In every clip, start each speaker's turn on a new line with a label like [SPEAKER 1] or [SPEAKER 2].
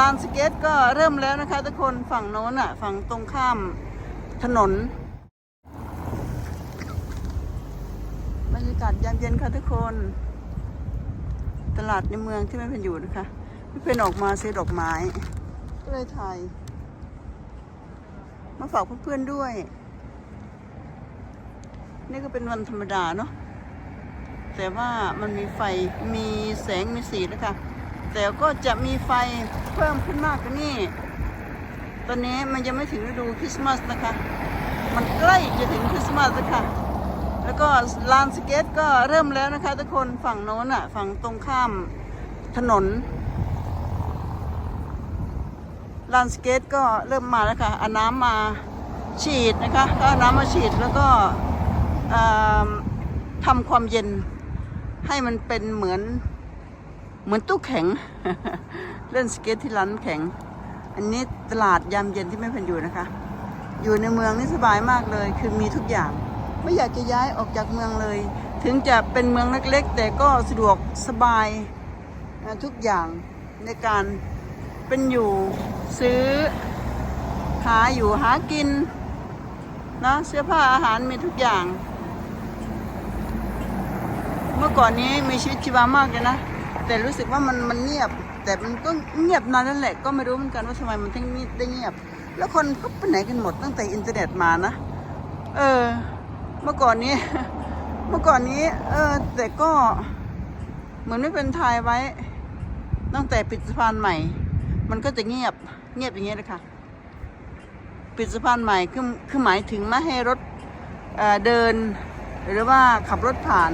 [SPEAKER 1] ลานสเก็ตก็เริ่มแล้วนะคะทุกคนฝั่งโน้นอะ ฝั่งตรงข้ามถนนบรรยากาศยามเย็นค่ะทุกคน ตลาดในเมืองที่ไม่เป็นอยู่นะคะไม่เป็นออกมาซื้อดอกไม้ก็เลยถ่ายมาฝากเพื่อนๆด้วย นี่ก็เป็นวันธรรมดาเนาะแต่ว่ามันมีไฟมีแสงมีสีนะคะ แต่ก็จะมีไฟเพิ่มขึ้นมากกว่านี้ ตอนนี้มันยังไม่ถึงฤดูคริสต์มาสนะคะ มันใกล้จะถึงคริสต์มาสแล้วค่ะ แล้วก็ลานสเก็ตก็เริ่มแล้วนะคะทุกคนฝั่งโน้นอะ ฝั่งตรงข้ามถนนลานสเก็ตก็เริ่มมาแล้วค่ะเอาน้ำมาฉีดนะคะ ก็อาน้ำมาฉีดแล้วก็อ่าทำความเย็นให้มันเป็นเหมือน เหมือนตู้แข็ง เล่นสเก็ตที่ร้านแข็ง อันนี้ตลาดยามเย็นที่ไม่เป็นอยู่นะคะ อยู่ในเมืองนี่สบายมากเลย คือมีทุกอย่าง ไม่อยากจะย้ายออกจากเมืองเลย ถึงจะเป็นเมืองเล็กๆ แต่ก็สะดวกสบายทุกอย่างในการเป็นอยู่ซื้อหาอยู่หากินนะเสื้อผ้าอาหารมีทุกอย่าง เมื่อก่อนนี้มีชีวิตชีวามากเลยนะ แต่รู้สึกว่ามันมันเงียบ แต่มันก็เงียบนานนั่นแหละก็ไม่รู้เหมือนกันว่าทำไมมันถึงได้เงียบ แล้วคนเขาไปไหนกันหมดตั้งแต่อินเทอร์เน็ตมานะเออ เมื่อก่อนนี้ เมื่อก่อนนี้ เออ แต่ก็เหมือนไม่เป็นไทยไว้ ตั้งแต่ปิดสะพานใหม่ มันก็จะเงียบ เงียบอย่างเงี้ยเลยค่ะปิดสะพานใหม่คือคือหมายถึงไม่ให้รถเเดิน หรือว่าขับรถผ่าน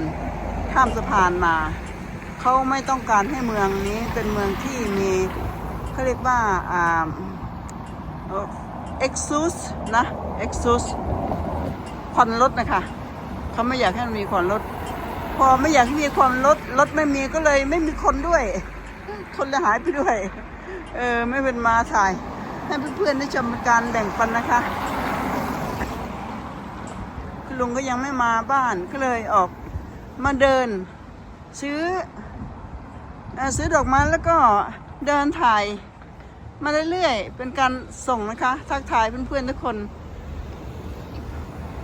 [SPEAKER 1] ข้ามสะพานมา เขาไม่ต้องการให้เมืองนี้เป็นเมืองที่มีเขาเรียกว่าอ่าเอ็กซูสนะเอ็กซูสควันรถนะคะเขาไม่อยากให้มีควันรถพอไม่อยากให้มีควันรถรถไม่มีก็เลยไม่มีคนด้วย คนเลยหายไปด้วยเออไม่เป็นมาถ่าย ให้เพื่อนๆได้ชมการแบ่งปันนะคะคุณลุงก็ยังไม่มาบ้านก็เลยออกมาเดิน ซื้อ ซื้อดอกไม้แล้วก็เดินถ่ายมาเรื่อยๆ เป็นการส่งนะคะ ทักทายเพื่อนๆทุกคน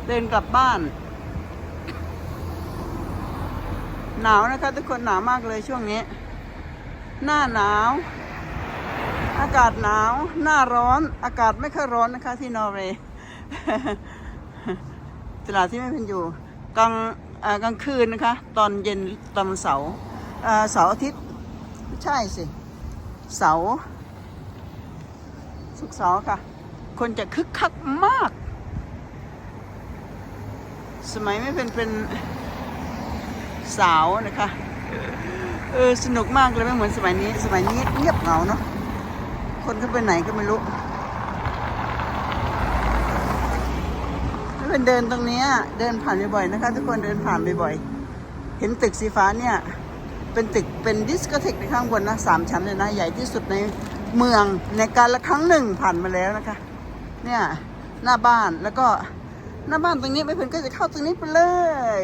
[SPEAKER 1] เดินกลับบ้าน หนาวนะคะทุกคนหนาวมากเลยช่วงนี้ หน้าหนาว อากาศหนาว หน้าร้อน อากาศไม่ค่อยร้อนนะคะ ที่นอร์เวย์ตลาดที่ไม่เป็นอยู่กลางกลางคืนนะคะ ตอนเย็นตอนเสาร์เสาร์อาทิตย์ ใช่สิ เสาร์ศุกเสาค่ะ คนจะคึกคักมาก สมัยไม่เป็นเป็นสาวนะคะ เออ สนุกมากเลยไม่เหมือนสมัยนี้ สมัยนี้เงียบเหงาเนาะ คนเขาไปไหนก็ไม่รู้ถ้าเป็นเดินตรงนี้เดินผ่านบ่อยๆนะคะ ทุกคนเดินผ่านบ่อยๆ เห็นตึกสีฟ้าเนี่ย เป็นตึกเป็นดิสโกเทคในข้างบนนะสามชั้นเลยนะ ใหญ่ที่สุดในเมืองในการละครั้งหนึ่งผ่านมาแล้วนะคะ เนี่ยหน้าบ้านแล้วก็หน้าบ้านตรงนี้ไม่เพื่อนก็จะเข้าตรงนี้ไปเลย